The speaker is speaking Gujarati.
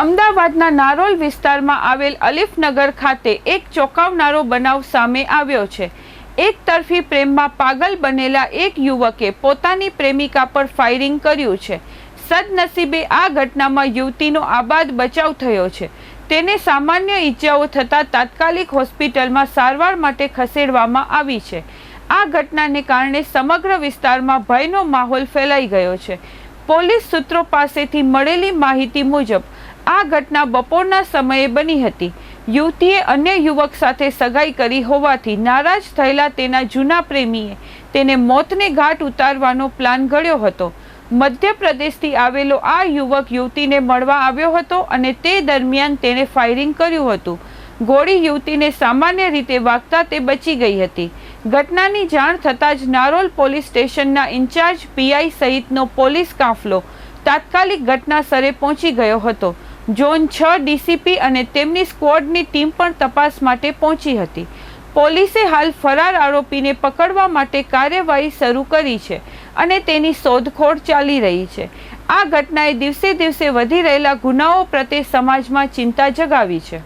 અમદાવાદના નારોલ વિસ્તારમાં આવેલ અલીફનગર ખાતે એક ચોંકાવનારો બનાવ સામે આવ્યો છે. એક તરફી પ્રેમમાં પાગલ બનેલા એક યુવકે પોતાની પ્રેમિકા પર ફાયરિંગ કર્યું છે. સદનસીબે આ ઘટનામાં યુવતીનો આબાદ બચાવ થયો છે. તેને સામાન્ય ઈજાઓ થતાં તાત્કાલિક હોસ્પિટલમાં સારવાર માટે ખસેડવામાં આવી છે. આ ઘટનાને કારણે સમગ્ર વિસ્તારમાં ભયનો માહોલ ફેલાઈ ગયો છે. પોલીસ સૂત્રો પાસેથી મળેલી માહિતી મુજબ આ ઘટના બપોરના સમયે બની હતી. યુવતીએ અન્ય યુવક સાથે સગાઈ કરી હોવાથી નારાજ થયેલા તેના જૂના પ્રેમીએ તેને મોતને ઘાટ ઉતારવાનો પ્લાન ઘડ્યો હતો. મધ્યપ્રદેશથી આવેલો આ યુવક યુવતીને મળવા આવ્યો હતો અને તે દરમિયાન તેણે ફાયરિંગ કર્યું હતું. ગોળી યુવતીને સામાન્ય રીતે વાગતા તે બચી ગઈ હતી. ઘટનાની જાણ થતાં જ નારોલ પોલીસ સ્ટેશનના ઇન્ચાર્જ પીઆઈ સહિતનો પોલીસ કાફલો તાત્કાલિક ઘટના સ્થળે પહોંચી ગયો હતો. ઝોન છ ડીસીપી અને તેમની સ્ક્વોડની ટીમ પણ તપાસ માટે પહોંચી હતી. પોલીસે હાલ ફરાર આરોપીને પકડવા માટે કાર્યવાહી શરૂ કરી છે અને તેની શોધખોળ ચાલી રહી છે. આ ઘટનાએ દિવસે દિવસે વધી રહેલા ગુનાઓ પ્રત્યે સમાજમાં ચિંતા જગાવી છે.